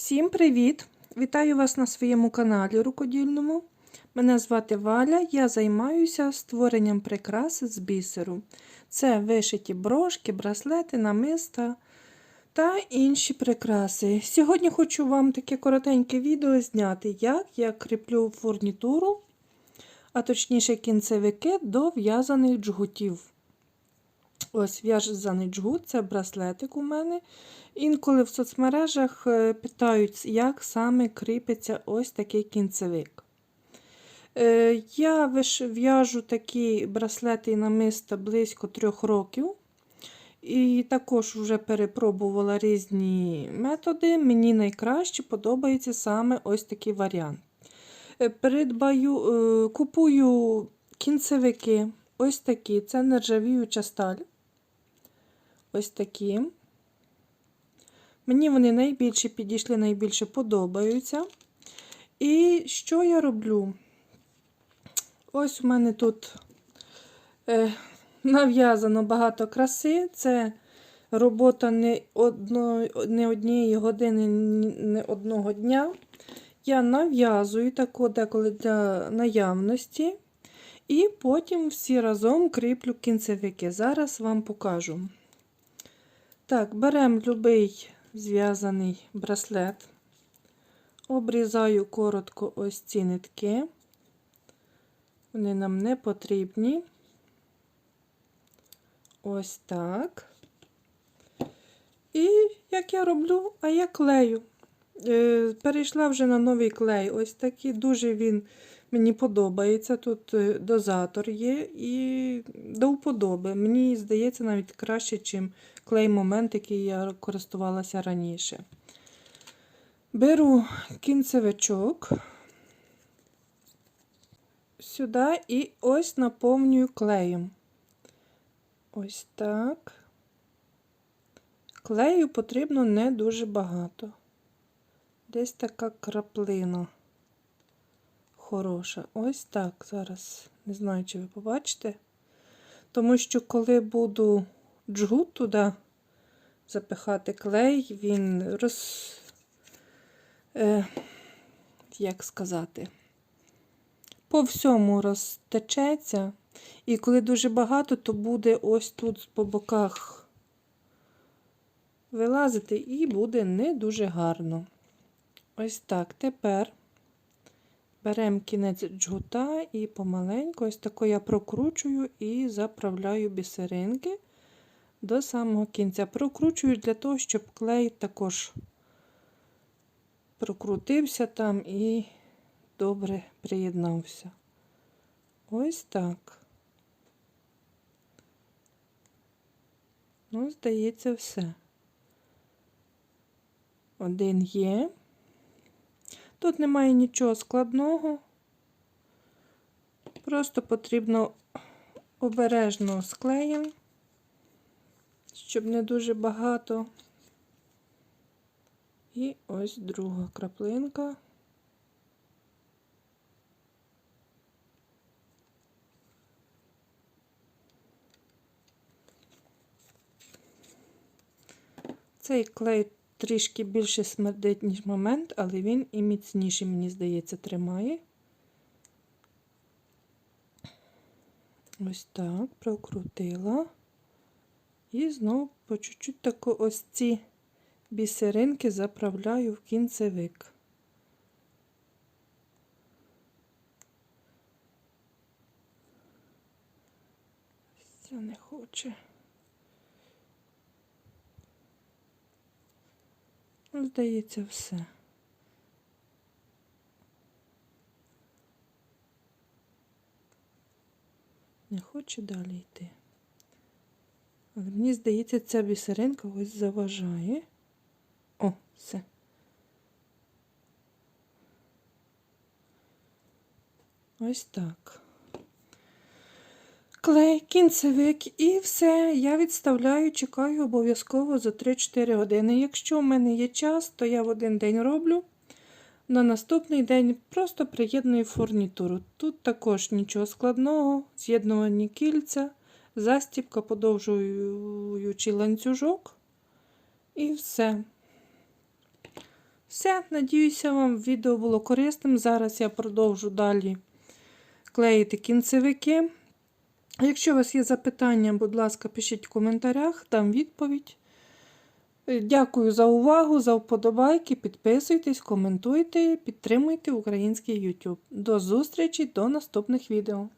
Всім привіт! Вітаю вас на своєму каналі рукодільному. Мене звати Валя, я займаюся створенням прикрас з бісеру. Це вишиті брошки, браслети, намиста та інші прикраси. Сьогодні хочу вам таке коротеньке відео зняти, як я кріплю фурнітуру, а точніше кінцевики до в'язаних джгутів. Ось в'язаний джгут, це браслетик у мене. Інколи в соцмережах е, питають, як саме кріпиться ось такий кінцевик. Е, Я в'яжу такі браслети і намиста близько трьох років. І також вже перепробувала різні методи. Мені найкраще подобається саме ось такий варіант. Е, Придбаю, купую кінцевики, ось такі, це нержавіюча сталь. Ось такі. Мені вони найбільше підійшли, найбільше подобаються. І що я роблю? Ось у мене тут е, нав'язано багато краси. Це робота не, одно, не однієї години, не одного дня. Я нав'язую тако деколи для наявності. І потім всі разом кріплю кінцевики. Зараз вам покажу. Так, беремо любий зв'язаний браслет, обрізаю коротко ось ці нитки, вони нам не потрібні. Ось так. І як я роблю, а я клею. Е, перейшла вже на новий клей. Ось такий дуже він мені подобається. Тут е, дозатор є і до вподоби. Мені здається, навіть краще, ніж клей момент, який я користувалася раніше. Беру кінцевичок сюди і ось наповнюю клеєм. Ось так. Клею потрібно не дуже багато. Десь така краплина хороша. Ось так зараз. Не знаю, чи ви побачите. Тому що, коли буду джгут туди запихати клей, він роз. Е, як сказати, по всьому розтечеться. І коли дуже багато, то буде ось тут по боках вилазити, і буде не дуже гарно. Ось так. Тепер беремо кінець джгута і помаленьку, ось тако я прокручую і заправляю бісеринки до самого кінця. Прокручую для того, щоб клей також прокрутився там і добре приєднався. Ось так. Ну, здається, все. Один є. Тут немає нічого складного. Просто потрібно обережно склеїмо, щоб не дуже багато. І ось друга краплинка. Цей клей трішки більше смердить, ніж момент, але він і міцніший, мені здається, тримає. Ось так, прокрутила. І знову по чуть-чуть тако ось ці бісеринки заправляю в кінцевик. Це не хоче. Ну, здається, все. Не хоче далі йти. Мені здається, ця бісеринка ось заважає. О, все. Ось так. Клей, кінцевик і все. Я відставляю, чекаю обов'язково за 3-4 години. Якщо в мене є час, то я в один день роблю. На наступний день просто приєдную фурнітуру. Тут також нічого складного, з'єднувані кільця, застібка, подовжуючий ланцюжок. І все. Все, надіюся, вам відео було корисним. Зараз я продовжу далі клеїти кінцевики. Якщо у вас є запитання, будь ласка, пишіть в коментарях, дам відповідь. Е, Дякую за увагу, за вподобайки. Підписуйтесь, коментуйте, підтримуйте український YouTube. До зустрічі, до наступних відео.